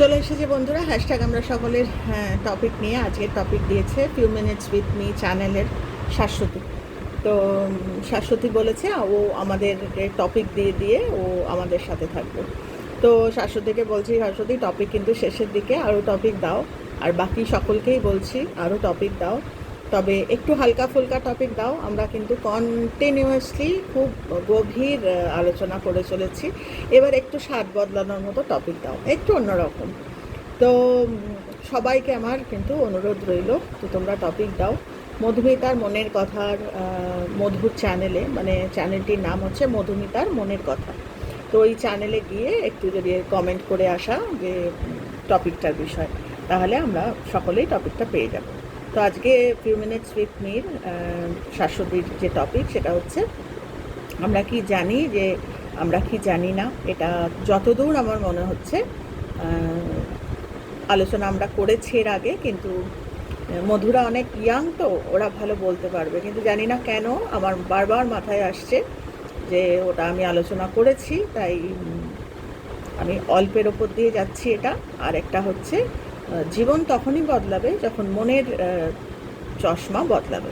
চলে এসেছে বন্ধুরা হ্যাশট্যাগ আমরা সকলের টপিক নিয়ে আজকের টপিক দিয়েছে ফিউ মিনিটস উইথ মি চ্যানেলের শাশ্বতী। তো শাশ্বতী বলেছে, ও আমাদের টপিক দিয়ে দিয়ে ও আমাদের সাথে থাকবে। তো শাশ্বতীকে বলছি, শাশ্বতী টপিক কিন্তু শেষের দিকে আরও টপিক দাও, আর বাকি সকলকেই বলছি আরও টপিক দাও। তবে একটু হালকা ফুলকা টপিক দাও। আমরা কিন্তু কন্টিনিউয়াসলি খুব গভীর আলোচনা করে চলেছি। এবার একটু স্বাদ বদলানোর মতো টপিক দাও। একটু অন্যরকম। তো সবাইকে আমার কিন্তু অনুরোধ রইল তো তোমরা টপিক দাও। মধুমিতার মনের কথার মধুর চ্যানেলে মানে চ্যানেলটির নাম হচ্ছে মধুমিতার মনের কথা। তো ওই চ্যানেলে গিয়ে একটু যদি কমেন্ট করে আসা যে টপিকটার বিষয়, তাহলে আমরা সকলেই টপিকটা পেয়ে যাব। তো আজকে ফিউ মিনিটস উইথ মির শাশ্বতীর যে টপিক সেটা হচ্ছে, আমরা কি জানি যে, আমরা কি জানি না, এটা যতদূর আমার মনে হচ্ছে আলোচনা আমরা করেছি এর আগে, কিন্তু মধুরা অনেক ইয়াং তো, ওরা ভালো বলতে পারবে, কিন্তু জানি না কেন আমার বারবার মাথায় আসছে যে, ওটা আমি আলোচনা করেছি, তাই আমি অল্পের ওপর দিয়ে যাচ্ছি এটা, আর একটা হচ্ছে জীবন তখনই বদলাবে যখন মনের চশমা বদলাবে।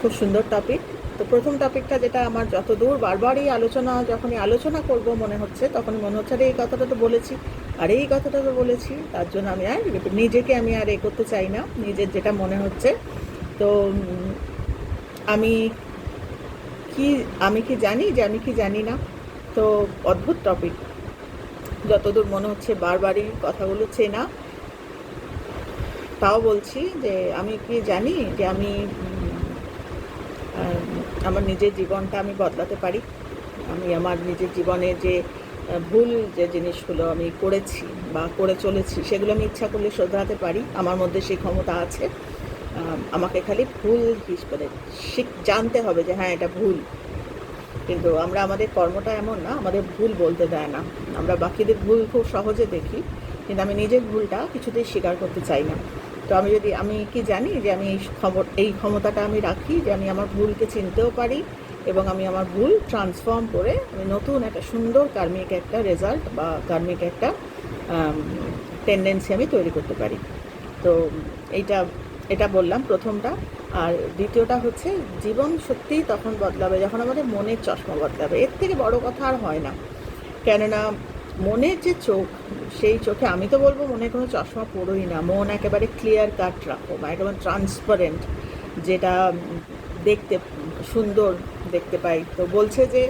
খুব সুন্দর টপিক তো প্রথম টপিকটা যেটা আমার যত যতদূর বারবারই আলোচনা, যখনই আলোচনা করব মনে হচ্ছে তখন মনে হচ্ছে, আরে এই কথাটা তো বলেছি, আর এই কথাটা তো বলেছি, তার জন্য আমি আর নিজেকে আমি আর এ করতে চাই না, নিজের যেটা মনে হচ্ছে। তো আমি কি আমি কি জানি যে আমি কি জানি না। তো অদ্ভুত টপিক যতদূর মনে হচ্ছে বারবারই কথাগুলো চেনা। তাও বলছি যে আমি কি জানি যে আমি আমার নিজের জীবনটা আমি বদলাতে পারি। আমি আমার নিজের জীবনে যে ভুল যে জিনিসগুলো আমি করেছি বা করে চলেছি, সেগুলো আমি ইচ্ছা করলে শোধরাতে পারি। আমার মধ্যে সেই ক্ষমতা আছে। আমাকে খালি ভুল হিসেবে শিখ জানতে হবে যে হ্যাঁ এটা ভুল। কিন্তু আমরা আমাদের কর্মটা এমন না, আমাদের ভুল বলতে দেয় না। আমরা বাকিদের ভুল খুব সহজে দেখি, কিন্তু আমি নিজের ভুলটা কিছুতেই স্বীকার করতে চাই না। তো আমি যদি, আমি কি জানি যে আমি এই খবর এই ক্ষমতাটা আমি রাখি, যে আমি আমার ভুলকে চিনতেও পারি এবং আমি আমার ভুল ট্রান্সফর্ম করে আমি নতুন একটা সুন্দর কার্মিক একটা রেজাল্ট বা কার্মিক একটা টেন্ডেন্সি আমি তৈরি করতে পারি। তো এইটা এটা বললাম প্রথমটা। আর দ্বিতীয়টা হচ্ছে জীবন সত্যিই তখন বদলাবে যখন আমাদের মনের চশমা বদলাবে। এর থেকে বড় কথা আর হয় না। কেননা মনের যে চোখ, সেই চোখে আমি তো বলব মনে কোনো চশমা পড়োই না। মন একেবারে ক্লিয়ার কাট রাখো বা একেবারে ট্রান্সপারেন্ট যেটা দেখতে সুন্দর দেখতে পাই। তো বলছে যে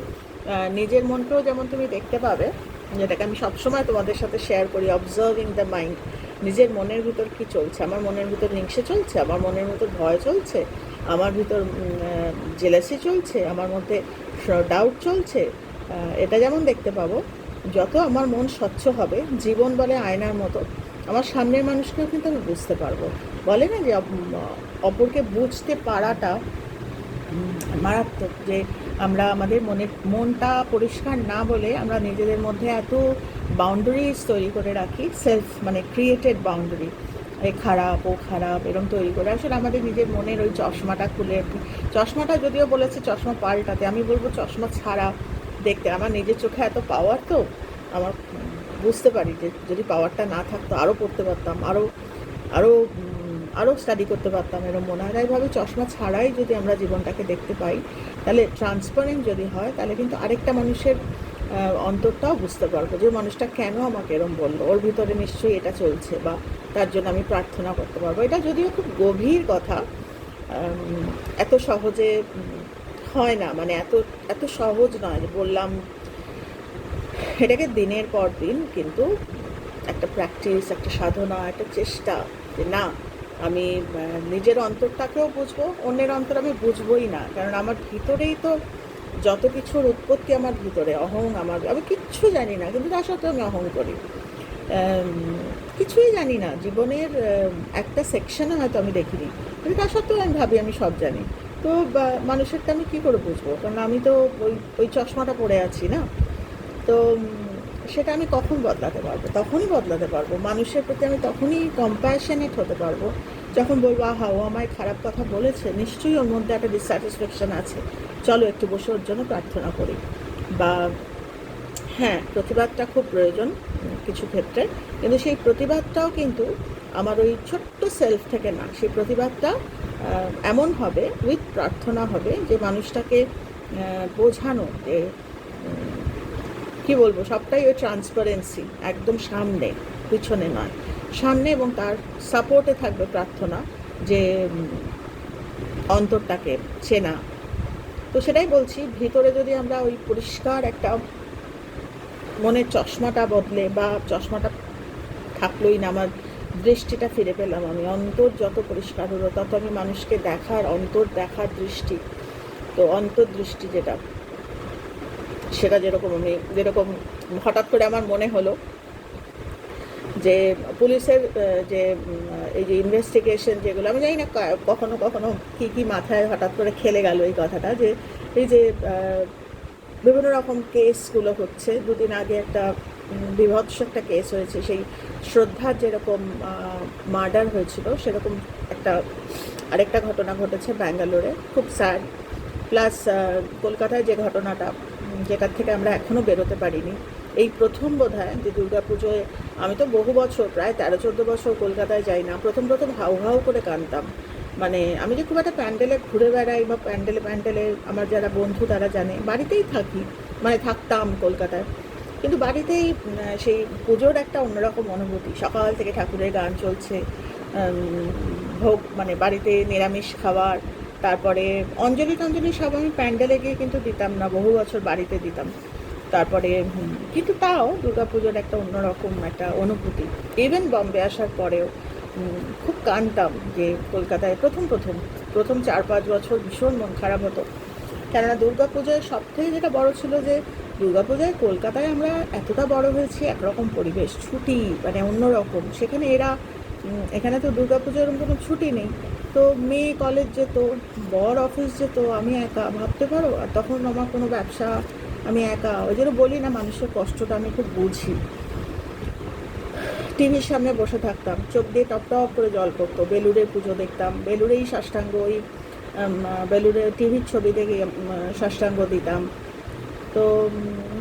নিজের মনকেও যেমন তুমি দেখতে পাবে, যেটাকে আমি সবসময় তোমাদের সাথে শেয়ার করি অবজার্ভিং দ্য মাইন্ড নিজের মনের ভিতর কি চলছে? আমার মনের ভিতর হিংসে চলছে? আমার মনের ভিতর ভয় চলছে? আমার ভিতর জেলাসি চলছে? আমার মধ্যে ডাউট চলছে? এটা যেমন দেখতে পাবো, যত আমার মন স্বচ্ছ হবে, জীবন বলে আয়নার মতো, আমার সামনের মানুষকেও কিন্তু আমি বুঝতে পারব। বলে না যে অপরকে বুঝতে পারাটা মারাত্মক যে আমরা আমাদের মনের মনটা পরিষ্কার না বলে আমরা নিজেদের মধ্যে এত বাউন্ডারিজ তৈরি করে রাখি সেলফ মানে ক্রিয়েটেড বাউন্ডারি এ খারাপ, ও খারাপ এরকম তৈরি করে। আসলে আমাদের নিজের মনের ওই চশমাটা খুলে চশমাটা যদিও বলেছে চশমা পাল্টাতে, আমি বলব চশমা ছাড়া দেখতে, আমার নিজের চোখে এত পাওয়ার তো, আমার বুঝতে পারি যে যদি পাওয়ারটা না থাকতো আরও পড়তে পারতাম আরও আরও আরও স্টাডি করতে পারতাম এরকম মনে হয়। তাই ভাবে চশমা ছাড়াই যদি আমরা জীবনটাকে দেখতে পাই, তাহলে ট্রান্সপারেন্ট যদি হয়, তাহলে কিন্তু আরেকটা মানুষের অন্তরটাও বুঝতে পারব যে মানুষটা কেন আমাকে এরম বলল? ওর ভিতরে নিশ্চয়ই এটা চলছে বা তার জন্য আমি প্রার্থনা করতে পারব। এটা যদিও খুব গভীর কথা এত সহজে হয় না। মানে এত এত সহজ নয় বললাম, এটাকে দিনের পর দিন কিন্তু একটা প্র্যাকটিস একটা সাধনা, একটা চেষ্টা যে না আমি নিজের অন্তরটাকেও বুঝব, অন্যের অন্তর আমি বুঝবোই না। কারণ আমার ভিতরেই তো যত কিছুর উৎপত্তি আমার ভিতরে, অহং আমার, আমি কিচ্ছু জানি না, কিন্তু তার সত্ত্বেও আমি অহং করি। কিছুই জানি না, জীবনের একটা সেকশনে হয়তো আমি দেখিনি, কিন্তু তার সত্ত্বেও আমি ভাবি, আমি সব জানি। তো, বা- মানুষেরটা আমি কী করে বুঝব? কারণ আমি তো ওই ওই চশমাটা পরে আছি না? তো সেটা আমি কখন বদলাতে পারব, তখনই বদলাতে পারব। মানুষের প্রতি আমি তখনই কম্প্যাশনেট হতে পারব। যখন বলব, আহা, ও আমায় খারাপ কথা বলেছে, নিশ্চয়ই ওর মধ্যে একটা ডিসস্যাটিসফ্যাকশন আছে। চলো একটু বসে ওর জন্য প্রার্থনা করি। বা হ্যাঁ প্রতিবাদটা খুব প্রয়োজন কিছু ক্ষেত্রে। কিন্তু সেই প্রতিবাদটাও কিন্তু আমার ওই ছোট্ট সেলফ থেকে না। সেই প্রতিবাদটা এমন হবে উইথ প্রার্থনা হবে যে মানুষটাকে বোঝানো যে কি বলব, সবটাই ওই ট্রান্সপারেন্সি একদম সামনে, পিছনে নয়। সামনে এবং তার সাপোর্টে থাকবে প্রার্থনা যে অন্তরটাকে চেনা। তো সেটাই বলছি, ভিতরে যদি আমরা ওই পরিষ্কার একটা মনের চশমাটা বদলে বা চশমাটা থাকলোই না, আমার দৃষ্টিটা ফিরে পেলাম আমি। অন্তর যত পরিষ্কার হলো, তত আমি মানুষকে দেখার, অন্তর দেখার দৃষ্টি। তো অন্তর্দৃষ্টি যেটা সেটা যেরকম আমি, যেরকম হঠাৎ করে আমার মনে হলো যে পুলিশের যে এই যে ইনভেস্টিগেশন যেগুলো, আমি জানি না কখনো কখনো কি কি মাথায় হঠাৎ করে খেলে গেল এই কথাটা যে, এই যে বিভিন্ন রকম কেসগুলো হচ্ছে। দুদিন আগে একটা বিভৎস একটা কেস হয়েছে, সেই শ্রদ্ধার যেরকম মার্ডার হয়েছিল, সেরকম একটা, আরেকটা ঘটনা ঘটেছে ব্যাঙ্গালোরে। খুব স্যাড। প্লাস কলকাতায় যে ঘটনাটা যেটার থেকে আমরা এখনও বেরোতে পারিনি। এই প্রথম বোধ হয় যে দুর্গাপুজোয় আমি তো বহু বছর, প্রায় তেরো, চোদ্দ বছর কলকাতায় যাই না, প্রথম প্রথম হাউ হাউ করে কানতাম মানে আমি যে খুব একটা প্যান্ডেলে ঘুরে বেড়াই বা প্যান্ডেলে প্যান্ডেলে আমার যারা বন্ধু তারা জানে, বাড়িতেই থাকি মানে থাকতাম কলকাতায়। কিন্তু বাড়িতেই সেই পুজোর একটা অন্যরকম অনুভূতি। সকাল থেকে ঠাকুরের গান চলছে ভোগ মানে বাড়িতে নিরামিষ খাবার তারপরে অঞ্জলি টঞ্জলি সব আমি প্যান্ডেলে গিয়ে কিন্তু দিতাম না, বহু বছর বাড়িতে দিতাম। তারপরে কিন্তু তাও দুর্গাপুজোর একটা অন্যরকম একটা অনুভূতি। ইভেন বম্বে আসার পরেও খুব কানতাম যে কলকাতায় প্রথম প্রথম প্রথম চার পাঁচ বছর ভীষণ মন খারাপ হতো। কেননা দুর্গাপুজোয় সব থেকে যেটা বড় ছিল যে, দুর্গাপূজায় কলকাতায় আমরা এতটা বড় হয়েছি, একরকম পরিবেশ, ছুটি মানে অন্যরকম। সেখানে এরা এখানে তো দুর্গাপুজোর কোনো ছুটি নেই। তো মেয়ে কলেজ যেত, বর অফিস যেত, আমি একা ভাবতে পারো? আর তখন আমার কোনো ব্যবসা আমি একা, ওই জন্য বলি না মানুষের কষ্টটা আমি খুব বুঝি। টিভির সামনে বসে থাকতাম, চোখ দিয়ে টপ টপ করে জল পড়তো বেলুড়ে পুজো দেখতাম, বেলুড়েই সাষ্টাঙ্গ ওই বেলুড়ে টিভির ছবি দেখে সাষ্টাঙ্গ দিতাম। তো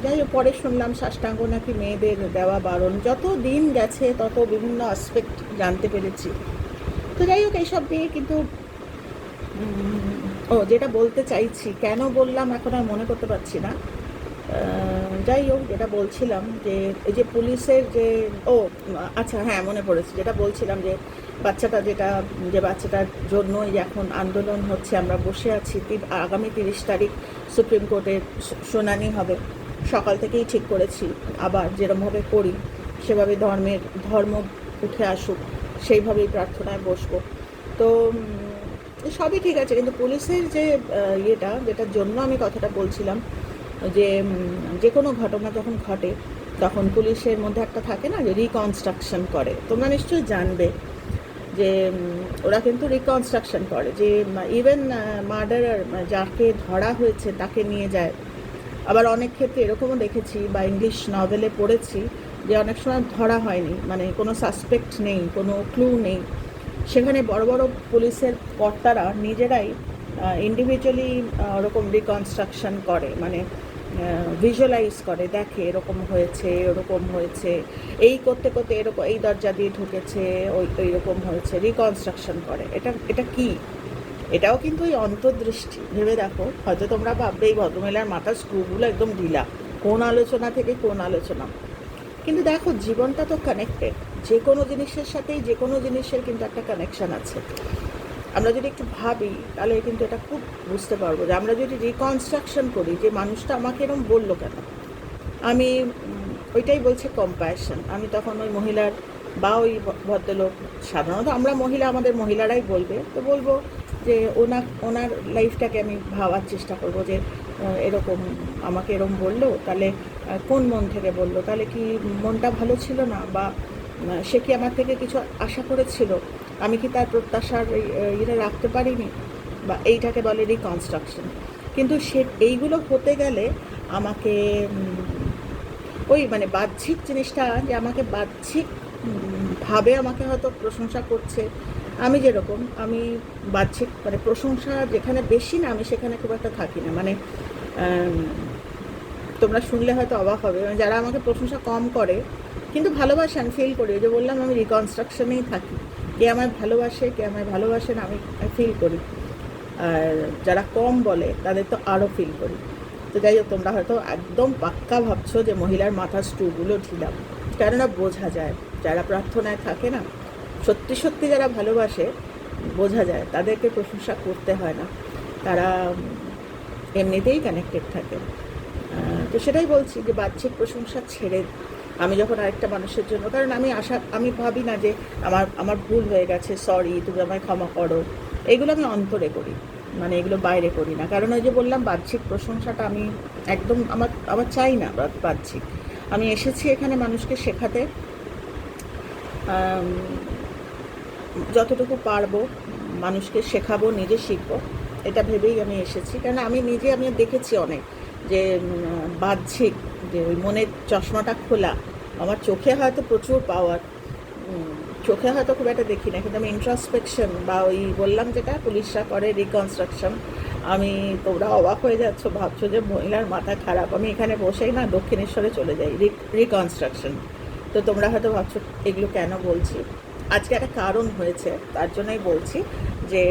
যাই হোক, পরে শুনলাম সাষ্টাঙ্গ নাকি মেয়েদের দেওয়া বারণ। যত দিন গেছে, তত বিভিন্ন আসপেক্ট জানতে পেরেছি। তো যাই হোক, এইসব নিয়ে কিন্তু ও, যেটা বলতে চাইছি, কেন বললাম এখন আর মনে করতে পারছি না। যাই হোক, যেটা বলছিলাম যে, এই যে পুলিশের যে, ও আচ্ছা হ্যাঁ মনে পড়েছে, যেটা বলছিলাম যে, বাচ্চাটা যেটা, যে বাচ্চাটার জন্যই এখন আন্দোলন হচ্ছে, আমরা বসে আছি আগামী তিরিশ তারিখ সুপ্রিম কোর্টের শু- শুনানি হবে। সকাল থেকেই ঠিক করেছি, আবার যেরমভাবে করি, সেভাবে ধর্মের, ধর্ম উঠে আসুক। সেইভাবেই প্রার্থনায় বসবো। তো সবই ঠিক আছে, কিন্তু পুলিশের যে ইয়েটা, যেটার জন্য আমি কথাটা বলছিলাম, যে যে কোনো ঘটনা যখন ঘটে, তখন পুলিশের মধ্যে একটা থাকে না যে রিকনস্ট্রাকশন করে। তোমরা নিশ্চয়ই জানবে যে ওরা কিন্তু রিকনস্ট্রাকশন করে, যে ইভেন মার্ডারার যাকে ধরা হয়েছে তাকে নিয়ে যায়। আবার অনেক ক্ষেত্রে এরকমও দেখেছি বা ইংলিশ নভেলে পড়েছি যে অনেক সময় ধরা হয়নি মানে কোনো সাসপেক্ট নেই, কোনো ক্লু নেই। সেখানে বড় বড় পুলিশের কর্তারা নিজেরাই ইন্ডিভিজুয়ালি ওরকম রিকনস্ট্রাকশন করে মানে ভিজুয়ালাইজ করে, দেখে এরকম হয়েছে এরকম হয়েছে, এই করতে করতে এরকম, এই দরজা দিয়ে ঢুকেছে, ওই, এইরকম হয়েছে রিকনস্ট্রাকশন করে। এটা এটা কি? এটাও কিন্তু ওই অন্তর্দৃষ্টি। ভেবে দেখো, হয়তো তোমরা ভাববে এই ভদ্রমহিলার মাথার স্ক্রুগুলো একদম ঢিলা। কোন আলোচনা থেকে কোন আলোচনা? কিন্তু দেখো, জীবনটা তো কানেক্টেড যে কোনো জিনিসের সাথেই যে কোনো জিনিসের কিন্তু একটা কানেকশন আছে। আমরা যদি একটু ভাবি, তাহলে কিন্তু এটা খুব বুঝতে পারব যে আমরা যদি রিকনস্ট্রাকশন করি, যে মানুষটা আমাকে এরকম বলল কেন? আমি ওইটাই বলছে কম্প্যাশন আমি তখন ওই মহিলার বা ওই ভদ্রলোক, সাধারণত আমরা মহিলা, আমাদের মহিলারাই বলবে। তো বলব যে ওনার ওনার লাইফটাকে আমি ভাবার চেষ্টা করব যে এরকম আমাকে এরকম বলল, তাহলে কোন মন থেকে বলল? তাহলে কি মনটা ভালো ছিল না? বা সে কি আমার থেকে কিছু আশা করেছিল? আমি কি তার প্রত্যাশার ইয়ে রাখতে পারিনি? বা, এইটাকে বলে রিকনস্ট্রাকশন কিন্তু সে, এইগুলো হতে গেলে আমাকে ওই মানে বাহ্যিক জিনিসটা যে আমাকে বাহ্যিকভাবে আমাকে হয়তো প্রশংসা করছে আমি যেরকম, আমি বাহ্যিক মানে প্রশংসা যেখানে বেশি না, আমি সেখানে খুব একটা থাকি না। মানে তোমরা শুনলে হয়তো অবাক হবে। মানে যারা আমাকে প্রশংসা কম করে, কিন্তু ভালোবাসে, আমি ফিল করি। যে বললাম, আমি রিকনস্ট্রাকশনেই থাকি। কে আমায় ভালোবাসে, কে আমায় ভালোবাসে না, আমি ফিল করি। আর যারা কম বলে, তাদের তো আরও ফিল করি। তো যাই হোক, তোমরা হয়তো একদম পাক্কা ভাবছ যে মহিলার মাথার স্টুগুলো ঢিলাম। কেননা বোঝা যায়, যারা প্রার্থনায় থাকে না সত্যি সত্যি যারা ভালোবাসে, বোঝা যায়, তাদেরকে প্রশংসা করতে হয় না। তারা এমনিতেই কানেক্টেড থাকে। তো সেটাই বলছি যে বাহ্যিক প্রশংসা ছেড়ে আমি যখন আরেকটা মানুষের জন্য, কারণ আমি আশা, আমি ভাবি না যে আমার আমার ভুল হয়ে গেছে সরি তুমি আমায় ক্ষমা করো। এগুলো আমি অন্তরে করি মানে এগুলো বাইরে করি না। কারণ ওই যে বললাম, বাহ্যিক প্রশংসাটা আমি একদম আমার আমার চাই না বাহ্যিক। আমি এসেছি এখানে মানুষকে শেখাতে। যতটুকু পারব মানুষকে শেখাবো, নিজে শিখব, এটা ভেবেই আমি এসেছি। কারণ আমি নিজে, আমি দেখেছি অনেক যে বাহ্যিক যে ওই মনের চশমাটা খোলা, আমার চোখে হয়তো প্রচুর পাওয়ার চোখে হয়তো খুব একটা দেখি না, কিন্তু আমি ইন্ট্রাসপেকশন বা ওই বললাম যেটা, পুলিশরা করে রিকনস্ট্রাকশন আমি তোমরা অবাক হয়ে যাচ্ছ, ভাবছ যে মহিলার মাথা খারাপ, আমি এখানে বসেই না দক্ষিণেশ্বরে চলে যাই রিকনস্ট্রাকশন তো তোমরা হয়তো ভাবছ, এগুলো কেন বলছি? আজকে একটা কারণ হয়েছে, তার জন্যই বলছি যে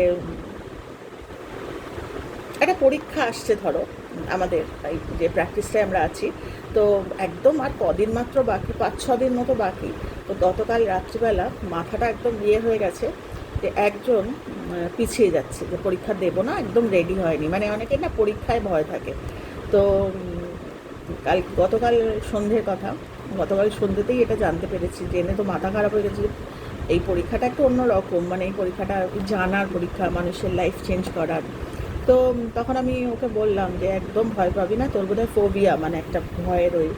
একটা পরীক্ষা আসছে ধরো, আমাদের এই যে প্র্যাকটিসটায় আমরা আছি, তো একদম আর কদিন মাত্র বাকি, পাঁচ, ছ দিন মতো বাকি, তো গতকাল রাত্রিবেলা মাথাটা একদম ইয়ে হয়ে গেছে যে একজন পিছিয়ে যাচ্ছে, যে পরীক্ষা দেবো না, একদম রেডি হয়নি মানে অনেকের না পরীক্ষায় ভয় থাকে। তো কাল, গতকাল সন্ধ্যের কথা, গতকাল সন্ধ্যেতেই এটা জানতে পেরেছি, জেনে তো মাথা খারাপ হয়ে গেছে এই পরীক্ষাটা একটু অন্যরকম মানে এই পরীক্ষাটা জানার পরীক্ষা, মানুষের লাইফ চেঞ্জ করার। তো তখন আমি ওকে বললাম যে, একদম ভয় পাবি না, তোর বোধহয় ফোবিয়া মানে একটা ভয়ের ওই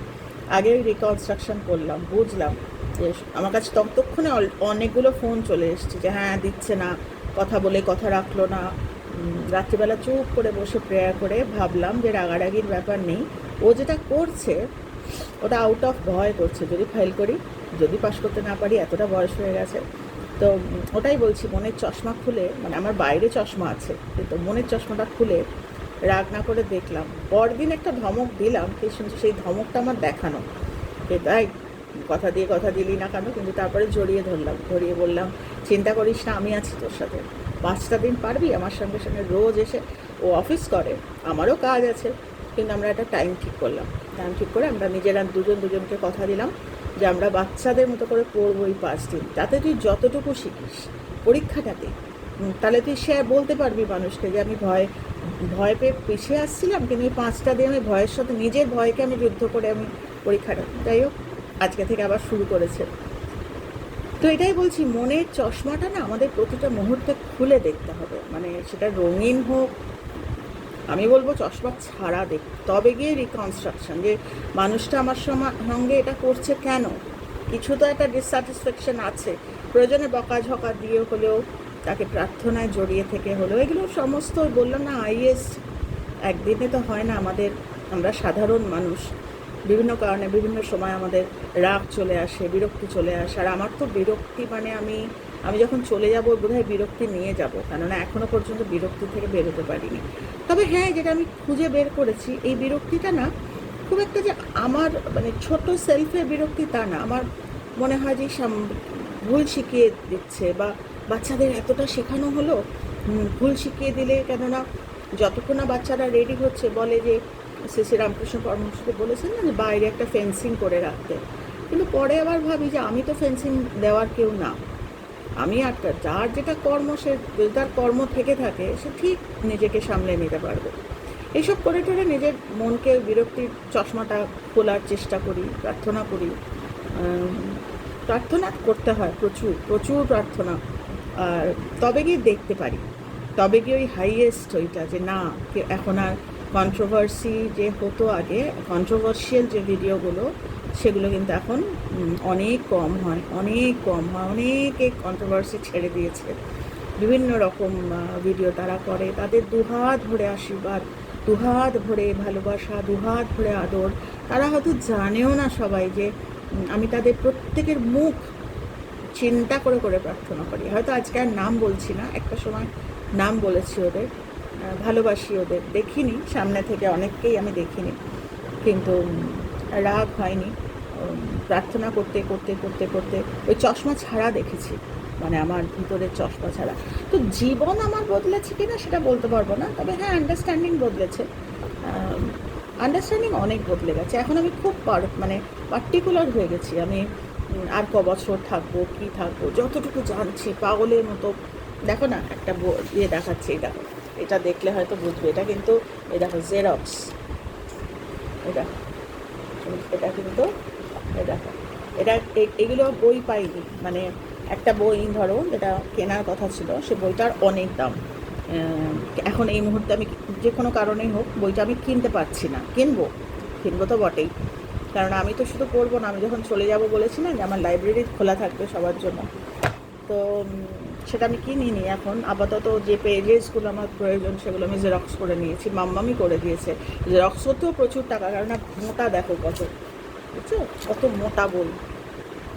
আগে ওই রিকনস্ট্রাকশন করলাম, বুঝলাম যে, আমার কাছে ততক্ষণে অনেকগুলো ফোন চলে এসছে যে হ্যাঁ দিচ্ছে না, কথা বলে কথা রাখল না। রাত্রিবেলা চুপ করে বসে প্রেয়ার করে ভাবলাম যে, রাগারাগির ব্যাপার নেই। ও যেটা করছে, ওটা আউট অফ ভয় করছে, যদি ফাইল করি। যদি পাশ করতে না পারি, এতটা বয়স হয়ে গেছে। তো ওটাই বলছি, মনের চশমা খুলে মানে আমার বাইরে চশমা আছে, কিন্তু মনের চশমাটা খুলে রাগ না করে দেখলাম। পরদিন একটা ধমক দিলাম কিন্তু সেই ধমকটা আমার দেখানো। তাই, কথা দিয়ে কথা দিলি না কেন? কিন্তু তারপরে জড়িয়ে ধরলাম, ধরিয়ে বললাম, চিন্তা করিস না, আমি আছি তোর সাথে। পাঁচটা দিন পারবি? আমার সঙ্গে সঙ্গে রোজ এসে ও অফিস করে, আমারও কাজ আছে। কিন্তু আমরা একটা টাইম ঠিক করলাম। টাইম ঠিক করে আমরা নিজেরা দুজন দুজনকে কথা দিলাম। যে আমরা বাচ্চাদের মতো করে পড়ব এই পাঁচ দিন তাতে তুই যতটুকু শিখিস পরীক্ষাটাতে তাহলে তুই সে বলতে পারবি মানুষকে যে আমি ভয় ভয় পেয়ে পিছিয়ে আসছিলাম, কিন্তু এই পাঁচটা দিন আমি ভয়ের সাথে, নিজের ভয়কে আমি যুদ্ধ করে আমি পরীক্ষাটা, যাই হোক, আজকে থেকে আবার শুরু করেছে। তো এটাই বলছি, মনের চশমাটা না আমাদের প্রতিটা মুহূর্তে খুলে দেখতে হবে। মানে সেটা রঙিন হোক আমি বলব চশমা ছাড়া দেখ তবে গিয়ে রিকনস্ট্রাকশন যে মানুষটা আমার সঙ্গে এটা করছে কেন? কিছু তো একটা ডিসস্যাটিসফ্যাকশন আছে। প্রয়োজনে বকাঝকা দিয়ে হলেও, তাকে প্রার্থনায় জড়িয়ে থেকে হলেও, এগুলো সমস্ত বললাম না আইএস। একদিনে তো হয় না আমাদের, আমরা সাধারণ মানুষ। বিভিন্ন কারণে বিভিন্ন সময় আমাদের রাগ চলে আসে, বিরক্তি চলে আসে। আর আমার তো বিরক্তি মানে আমি আমি যখন চলে যাব, বোধহয় বিরক্তি নিয়ে যাব। কেননা এখনও পর্যন্ত বিরক্তি থেকে বেরোতে পারিনি। তবে হ্যাঁ যেটা আমি খুঁজে বের করেছি, এই বিরক্তিটা না খুব একটা যে আমার মানে ছোট সেলফের বিরক্তি তা না। আমার মনে হয় যে ভুল শিখিয়ে দিচ্ছে বা বাচ্চাদের এতটা শেখানো হলো ভুল শিখিয়ে দিলে কেননা যতক্ষণ না বাচ্চারা রেডি হচ্ছে, বলে যে শ্রী শ্রী রামকৃষ্ণ পরমহংসকে বলেছেন না যে বাইরে একটা ফেন্সিং করে রাখতে। কিন্তু পরে আবার ভাবি যে আমি তো ফেন্সিং দেওয়ার কেউ না। আমি একটা, যার যেটা কর্ম, সে তার কর্ম থেকে থাকে, সে ঠিক নিজেকে সামলে নিতে পারবে। এইসব করে টোরে নিজের মনকে বিরক্তির চশমাটা খোলার চেষ্টা করি, প্রার্থনা করি। প্রার্থনা করতে হয় প্রচুর প্রচুর প্রার্থনা। আর তবে গিয়ে দেখতে পারি। তবে গিয়ে ওই হাইয়েস্ট ওইটা যে না, এখন আর কন্ট্রোভার্সি যে হতো আগে কন্ট্রোভার্সিয়াল যে ভিডিওগুলো সেগুলো কিন্তু এখন অনেক কম হয়, অনেক কম হয়, অনেকে কন্ট্রোভার্সি ছেড়ে দিয়েছে। বিভিন্ন রকম ভিডিও তারা করে, তাদের দুহাত ভরে আশীর্বাদ, দুহাত ভরে ভালোবাসা, দুহাত ভরে আদর। তারা হয়তো জানেও না সবাই যে আমি তাদের প্রত্যেকের মুখ চিন্তা করে করে প্রার্থনা করি। হয়তো আজকে আর নাম বলছি না, একটা সময় নাম বলেছি ওদের ভালোবাসি ওদের। দেখিনি, সামনে থেকে অনেককেই আমি দেখিনি। কিন্তু রাগ হয়নি। প্রার্থনা করতে করতে করতে করতে ওই চশমা ছাড়া দেখেছি। মানে আমার ভিতরে চশমা ছাড়া। তো জীবন আমার বদলেছে কিনা সেটা বলতে পারব না। তবে হ্যাঁ আন্ডারস্ট্যান্ডিং বদলেছে। আন্ডারস্ট্যান্ডিং অনেক বদলে গেছে। এখন আমি খুব পার- মানে পার্টিকুলার হয়ে গেছি। আমি আর ক বছর থাকব, কি থাকব, যতটুকু জানছি, পাগলের মতো। দেখো না, একটা ইয়ে দেখাচ্ছি এটা এটা দেখলে হয়তো বুঝবে। এটা কিন্তু, এই দেখো জেরক্স এটা। এটা কিন্তু দেখো। এটা এগুলো বই পাইনি। মানে একটা বই ধরো যেটা কেনার কথা ছিল, সে বইটার অনেক দাম। এখন এই মুহূর্তে আমি যে কোনো কারণেই হোক বইটা আমি কিনতে পারছি না। কিনবো? কিনবো তো বটেই। কারণ আমি তো শুধু পড়ব না, আমি যখন চলে যাব বলেছি না যে আমার লাইব্রেরি খোলা থাকবে সবার জন্য। তো সেটা আমি কিনিনি এখন। আপাতত যে পেজেসগুলো আমার প্রয়োজন সেগুলো আমি জেরক্স করে নিয়েছি। মাম্মামি করে দিয়েছে। জেরক্স করতেও প্রচুর টাকা, কারণ না মোটা দেখো কত। বুঝছ? কত মোটা বই।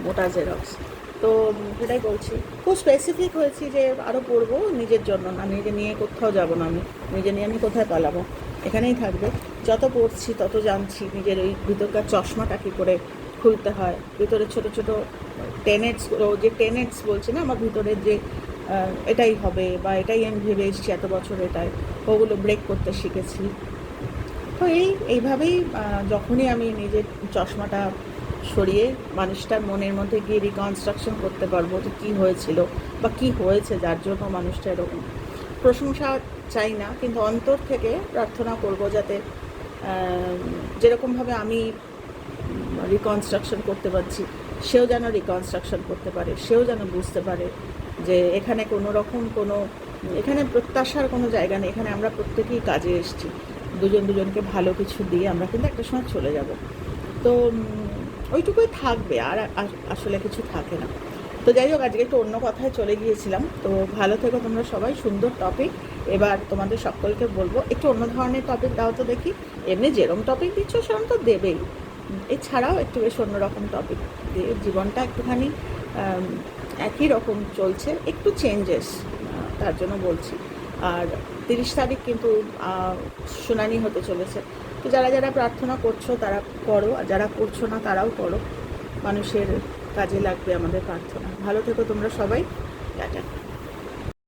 মোটা জেরক্স তো সেটাই বলছি। খুব স্পেসিফিক হয়েছি যে আরও পড়ব নিজের জন্য না, নিজে নিয়ে কোথাও যাব না আমি। নিজে নিয়ে আমি কোথায় পালাবো? এখানেই থাকবে। যত পড়ছি তত জানছি নিজের ওই ভিতরকার চশমাটা কী করে খুলতে হয়। ভিতরে ছোট ছোট টেনেটস যে টেনেটস বলছে না, আমার ভিতরের যে এটাই হবে বা এটাই আমি ভেবে এসেছি এত বছর এটাই ওগুলো ব্রেক করতে শিখেছি। তো এই, এইভাবেই যখনই আমি নিজের চশমাটা সরিয়ে মানুষটার মনের মধ্যে গিয়ে রিকনস্ট্রাকশন করতে পারব যে কী হয়েছিল বা কী হয়েছে যার জন্য মানুষটা এরকম। প্রশংসা চাই না, কিন্তু অন্তর থেকে প্রার্থনা করব যাতে যেরকমভাবে আমি রিকনস্ট্রাকশন করতে পারছি, সেও যেন রিকনস্ট্রাকশন করতে পারে, সেও যেন বুঝতে পারে যে এখানে কোনো রকম কোনো, এখানে প্রত্যাশার কোনো জায়গা নেই, এখানে আমরা প্রত্যেকেই কাজে এসেছি। দুজন দুজনকে ভালো কিছু দিয়ে আমরা কিন্তু একটা সময় চলে যাব। তো ওইটুকুই থাকবে, আর আস- আসলে কিছু থাকে না। তো যাই হোক, আজকে একটু অন্য কথায় চলে গিয়েছিলাম। তো ভালো থেকো তোমরা সবাই, সুন্দর টপিক এবার তোমাদের সকলকে বলব, একটু অন্য ধরনের টপিক দাও তো দেখি। এমনি যেরকম টপিক দিচ্ছ সেরকম তো দেবেই। এছাড়াও একটু বেশ অন্যরকম টপিক দিয়ে জীবনটা একটুখানি একই রকম চলছে, একটু চেঞ্জেস তার জন্য বলছি। আর তিরিশ তারিখ কিন্তু শুনানি হতে চলেছে। তো যারা যারা প্রার্থনা করছ তারা করো, আর যারা করছ না তারাও করো। মানুষের কাজে লাগবে আমাদের প্রার্থনা। ভালো থেকো তোমরা সবাই। টাটা।